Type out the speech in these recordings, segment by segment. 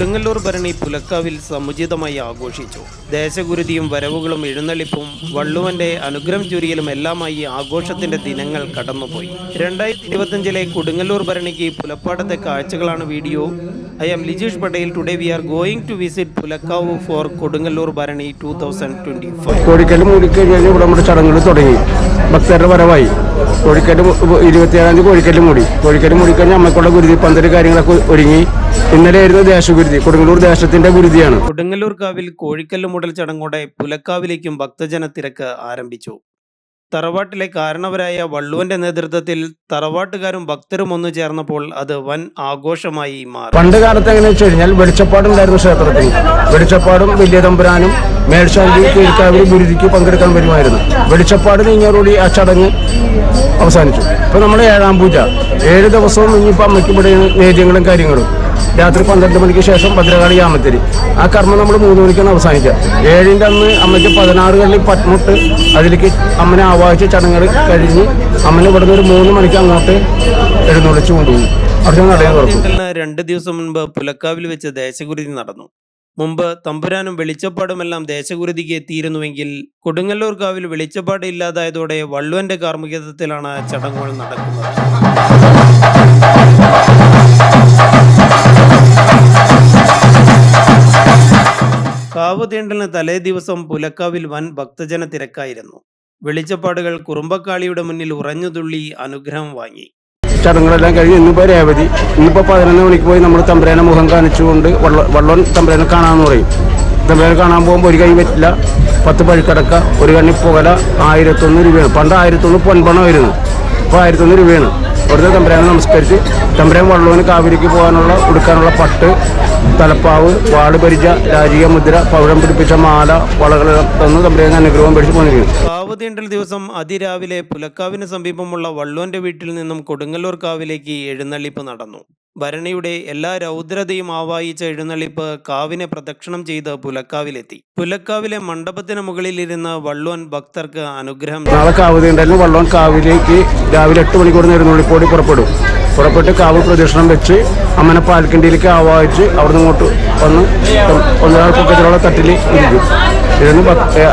കൊടുങ്ങല്ലൂർ ഭരണി പുലക്കാവിൽ സമുചിതമായി ആഘോഷിച്ചു. ദേശഗുരുതിയും വരവുകളും എഴുന്നള്ളിപ്പും വള്ളുവന്റെ അനുഗ്രഹം ചൊരിയലും എല്ലാമായി ആഘോഷത്തിന്റെ ദിനങ്ങൾ കടന്നുപോയി. രണ്ടായിരത്തി ഇരുപത്തിയഞ്ചിലെ കൊടുങ്ങല്ലൂർ ഭരണിക്ക് പുലപ്പാടത്തെ കാഴ്ചകളാണ് video. I am Lijeesh Patel. Today we are going to visit Pulakkavu for Kodungallur Bharani two thousand twenty five നമ്മുടെ ചടങ്ങുകൾ തുടങ്ങി. ഭക്തരുടെ വരവായി. കോഴിക്കൽ ഇരുപത്തിയേഴാം തീയതി കോഴിക്കൽ മൂടി. കോഴിക്കൽ മൂടിക്കഴിഞ്ഞാൽ അമ്മക്കുള്ള ഗുരുതി പന്തൽ കാര്യങ്ങളൊക്കെ ഒരുങ്ങി. ഇന്നലെയായിരുന്നു ദേശഗുരുതി കൊടുങ്ങല്ലൂർ ദേശത്തിന്റെ ഗുരുതിയാണ്. കൊടുങ്ങല്ലൂർ കാവിൽ കോഴിക്കല്ല് മുടൽ ചടങ്ങോടെ പുലക്കാവിലേക്കും ഭക്തജന തിരക്ക് ആരംഭിച്ചു. തറവാട്ടിലെ കാരണവരായ വള്ളുവന്റെ നേതൃത്വത്തിൽ തറവാട്ടുകാരും ഭക്തരും ഒന്നു ചേർന്നപ്പോൾ അത് വൻ ആഘോഷമായി മാറി. പണ്ട് കാലത്ത് എങ്ങനെയാ വെച്ച് കഴിഞ്ഞാൽ വെളിച്ചപ്പാടുണ്ടായിരുന്നു ക്ഷേത്രത്തിൽ. വെളിച്ചപ്പാടും വലിയ തമ്പുരാനും മേൽശാന്തി കീഴ്ക്കാവിൽ ഗുരുതിക്ക് പങ്കെടുക്കാൻ വരുമായിരുന്നു. വെളിച്ചപ്പാട് നീങ്ങിയതോടുകൂടി ആ ചടങ്ങ് അവസാനിച്ചു. ഇപ്പൊ നമ്മുടെ ഏഴാം പൂജ. ഏഴ് ദിവസവും ഇനിയിപ്പോൾ അമ്മയ്ക്ക് നേദ്യങ്ങളും കാര്യങ്ങളും. രാത്രി പന്ത്രണ്ട് മണിക്ക് ശേഷം ഭദ്രകാളി യാമത്തിരി ആ കർമ്മം നമ്മൾ മൂന്ന് മണിക്കാണ് അവസാനിക്കുക. ഏഴിന്റെ അന്ന് അമ്മയ്ക്ക് പതിനാറ് കള്ളി പത്മുട്ട് അതിലേക്ക് അമ്മനെ ആവാഹിച്ച ചടങ്ങുകൾ കഴിഞ്ഞ് അമ്മനെ ഇവിടുന്ന് ഒരു മൂന്ന് മണിക്ക് അങ്ങോട്ട് എഴുന്നള്ളിച്ചു കൊണ്ടുപോകും. അവിടെ രണ്ട് ദിവസം മുൻപ് പുലക്കാവിൽ വെച്ച് ദേശഗുരുതി നടന്നു. മുമ്പ് തമ്പുരാനും വെളിച്ചപ്പാടുമെല്ലാം ദേശഗുരുതിക്ക് എത്തിയിരുന്നുവെങ്കിൽ കൊടുങ്ങല്ലൂർ കാവിൽ വെളിച്ചപ്പാട് ഇല്ലാതായതോടെ വള്ളുവന്റെ കാർമ്മികത്വത്തിലാണ് ചടങ്ങുകൾ നടക്കുന്നത്. കാവ് തീണ്ടലിന് തലേ ദിവസം പുലക്കാവിൽ വൻ ഭക്തജന തിരക്കായിരുന്നു. വെളിച്ചപ്പാടുകൾ കുറുമ്പക്കാളിയുടെ മുന്നിൽ ഉറഞ്ഞുതുള്ളി അനുഗ്രഹം വാങ്ങി. ചടങ്ങുകളെല്ലാം കഴിഞ്ഞ് ഇന്നിപ്പോൾ രേവതി. ഇന്നിപ്പോൾ പതിനൊന്ന് മണിക്ക് പോയി നമ്മൾ തമ്പുരാനെ മുഖം കാണിച്ചുകൊണ്ട് വള്ള വള്ളം തമ്പുരാനെ കാണാമെന്ന് പറയും. തമ്പുരാനെ കാണാൻ പോകുമ്പോൾ ഒരു കൈ പറ്റില്ല പത്ത് പഴുക്കടക്ക ഒരു കണ്ണി പുകല ആയിരത്തൊന്ന് രൂപയാണ്. പണ്ട് ആയിരത്തൊന്ന് പൊൻപണമായിരുന്നു. ഇപ്പോൾ ആയിരത്തൊന്ന് രൂപയാണ്. അവിടുത്തെ തമ്പുരാനെ നമസ്കരിച്ച് തമ്പുരാൻ വള്ളൂന് കാവിലേക്ക് പോകാനുള്ള കൊടുക്കാനുള്ള പട്ട് തലപ്പാവ് വാട് പരിച രാജീയ മുദ്ര പൗഴം പിടിപ്പിച്ച മാല വളകൾ തന്ന് തമ്പുരാൻ അനുഗ്രഹം പിടിച്ച് പോന്നിരിക്കുന്നു. കാവതീണ്ടൽ ദിവസം അതിരാവിലെ പുലക്കാവിന് സമീപമുള്ള വള്ളുവന്റെ വീട്ടിൽ നിന്നും കൊടുങ്ങല്ലൂർ കാവിലേക്ക് എഴുന്നള്ളിപ്പ് നടന്നു. ഭരണിയുടെ എല്ലാ രൗദ്രതയും ആവായിച്ച എഴുന്നള്ളിപ്പ് കാവിനെ പ്രദക്ഷിണം ചെയ്ത് പുലക്കാവിലെത്തി. പുലക്കാവിലെ മണ്ഡപത്തിന് മുകളിലിരുന്ന് വള്ളുവൻ ഭക്തർക്ക് അനുഗ്രഹം നാളെ കാവ് വള്ളുവൻ വള്ളം കാവിലേക്ക് രാവിലെ എട്ട് മണിക്കൂർ എഴുന്നള്ളിപ്പോടി പുറപ്പെടും. പുറപ്പെട്ട് കാവ് പ്രദക്ഷിണം വെച്ച് അമ്മനെ പാൽക്കണ്ടിയിലേക്ക് ആവാഹിച്ച് അവിടുന്ന് ഇങ്ങോട്ട് വന്ന് ഒന്നരാൾ പൊക്കത്തിലുള്ള തട്ടിൽ ഇരിക്കും. ഇരുന്ന്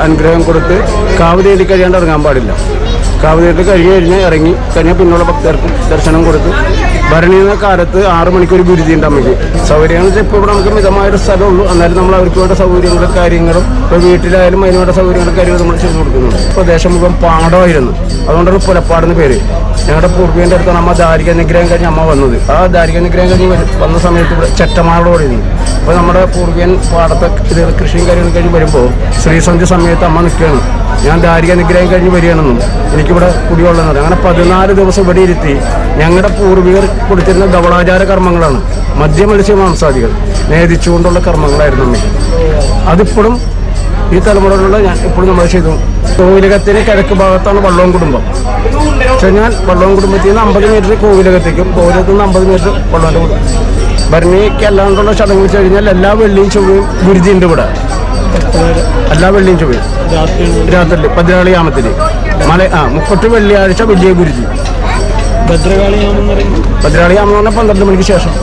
അനുഗ്രഹം കൊടുത്ത് കാവ് തേടി കഴിയാണ്ട് ഇറങ്ങാൻ പാടില്ല. കാവ് തേടി കഴിഞ്ഞ് കഴിഞ്ഞ് ഇറങ്ങി കഴിഞ്ഞാൽ പിന്നുള്ള ഭക്തർക്കും ദർശനം കൊടുത്ത് ഭരണിയുന്ന കാലത്ത് ആറ് മണിക്കൊരു ഗുരുതി ഉണ്ട് അമ്മയ്ക്ക്. സൗകര്യങ്ങൾ വെച്ചാൽ ഇപ്പോൾ ഇവിടെ നമുക്ക് മിതമായൊരു സ്ഥലമുള്ളൂ. എന്നാലും നമ്മൾ അവർക്ക് വേണ്ട സൗകര്യങ്ങളും കാര്യങ്ങളും ഇപ്പോൾ വീട്ടിലായാലും അതിന് വേണ്ട സൗകര്യങ്ങളും കാര്യങ്ങളും നമ്മൾ ചെയ്തു കൊടുക്കുന്നുണ്ട്. ഇപ്പോൾ ദേശം മുഖം പാടമായിരുന്നു. അതുകൊണ്ടാണ് പുലപ്പാടെന്ന് പേര്. ഞങ്ങളുടെ പൂർവീന്റെ അടുത്താണ് അമ്മ ദാരിക നിഗ്രഹം കഴിഞ്ഞ് അമ്മ വന്നത്. ആ ദാരിക നിഗ്രഹം കഴിഞ്ഞ് വന്ന സമയത്ത് ഇവിടെ ചെറ്റമാളോട് ഇരുന്നു അപ്പോൾ നമ്മുടെ പൂർവീൻ പാടത്തെ ഇത് കൃഷിയും കാര്യങ്ങളും കഴിഞ്ഞ് വരുമ്പോൾ ശ്രീസന്ധ്യ സമയത്ത് അമ്മ നിൽക്കുകയാണ്. ഞാൻ ദാരിക നിഗ്രഹം കഴിഞ്ഞ് വരികയാണെന്നും എനിക്കിവിടെ കുടിവെള്ളം അങ്ങനെ പതിനാല് ദിവസം ഇവിടെ ഇരുത്തി ഞങ്ങളുടെ പൂർവികർ കൊടുത്തിരുന്ന ധവളാചാര കർമ്മങ്ങളാണ്. മദ്യ മത്സ്യ മാംസാദികൾ. നേദിച്ചുകൊണ്ടുള്ള കർമ്മങ്ങളായിരുന്നു അമ്മ. അതിപ്പോഴും ഈ തലമുറയിലുള്ള ഞാൻ ഇപ്പോഴും നമ്മൾ ചെയ്തു. കോവിലകത്തിന് കിഴക്ക് ഭാഗത്താണ് വള്ളവും കുടുംബം. ഞാൻ വള്ളവും കുടുംബത്തിൽ നിന്ന് അമ്പത് മീറ്റർ കോവിലകത്തേക്കും കോവിലകത്ത് നിന്ന് അമ്പത് മീറ്റർ വള്ളവന്റെ കുടുംബം. ഭരണിക്ക് അല്ലാണ്ടുള്ള ചടങ്ങ് വെച്ച് കഴിഞ്ഞാൽ എല്ലാ വെള്ളിയും ചൊവ്വയും ഗുരുതി ഉണ്ട് ഇവിടെ. എല്ലാ വെള്ളിയും ചൊവ്വയും. രാത്രി പതിനാളി യാമത്തിൽ മല ആ മുപ്പട്ട് വെള്ളിയാഴ്ച വലിയ ഗുരുതി ഭദ്രകാളിയാമെന്ന് എന്ന് പറഞ്ഞാൽ പന്ത്രണ്ട് മണിക്ക് ശേഷം.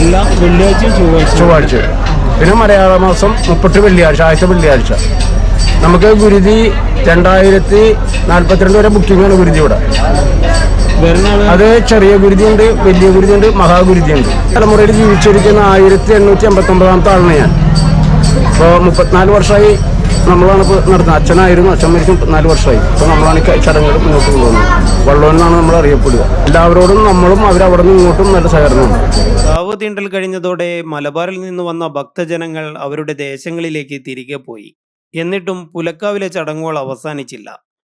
എല്ലാ വെള്ളിയാഴ്ചയും ചൊവ്വാഴ്ച. ചൊവ്വാഴ്ച. പിന്നെ മലയാള മാസം മുപ്പത്തി വെള്ളിയാഴ്ച ആഴ്ച വെള്ളിയാഴ്ച. നമുക്ക് ഗുരുതി രണ്ടായിരത്തി നാൽപ്പത്തിരണ്ട് വരെ ബുക്കിംഗ് ആണ് ഗുരുതി ഇവിടെ. അത് ചെറിയ ഗുരുതി ഉണ്ട് വലിയ ഗുരുതി ഉണ്ട് മഹാഗുരുതി ഉണ്ട് തലമുറയിൽ ജീവിച്ചിരിക്കുന്ന ആയിരത്തി എണ്ണൂറ്റി എൺപത്തി ഒമ്പതാമത്തെ ആളാണ് ഞാൻ. ഇപ്പോൾ മുപ്പത്തിനാല് വർഷമായി നമ്മളാണ് ഇപ്പോൾ നടത്തുന്നത്. അച്ഛനായിരുന്നു അച്ഛൻ മരിച്ചു മുപ്പത്തിനാല് വർഷമായി. ഇപ്പോൾ നമ്മളാണ് ചടങ്ങുകൾ മുന്നോട്ട് കൊണ്ടുപോകുന്നത്. വള്ളം എന്നാണ് നമ്മൾ അറിയപ്പെടുക. എല്ലാവരോടും നമ്മളും അവരവിടെ നിന്ന് ഇങ്ങോട്ടും നല്ല സഹകരണമുണ്ട് കാവ് തീണ്ടൽ കഴിഞ്ഞതോടെ മലബാറിൽ നിന്ന് വന്ന ഭക്തജനങ്ങൾ അവരുടെ ദേശങ്ങളിലേക്ക് തിരികെ പോയി. എന്നിട്ടും പുലക്കാവിലെ ചടങ്ങുകൾ അവസാനിച്ചില്ല.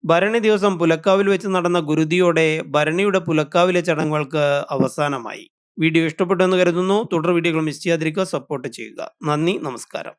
ഭരണി ദിവസം പുലക്കാവിൽ വെച്ച് നടന്ന ഗുരുതിയോടെ ഭരണിയുടെ പുലക്കാവിലെ ചടങ്ങുകൾക്ക് അവസാനമായി. വീഡിയോ ഇഷ്ടപ്പെട്ടു എന്ന് കരുതുന്നു. തുടർ വീഡിയോകൾ മിസ് ചെയ്യാതിരിക്കുക സപ്പോർട്ട് ചെയ്യുക. നന്ദി നമസ്കാരം.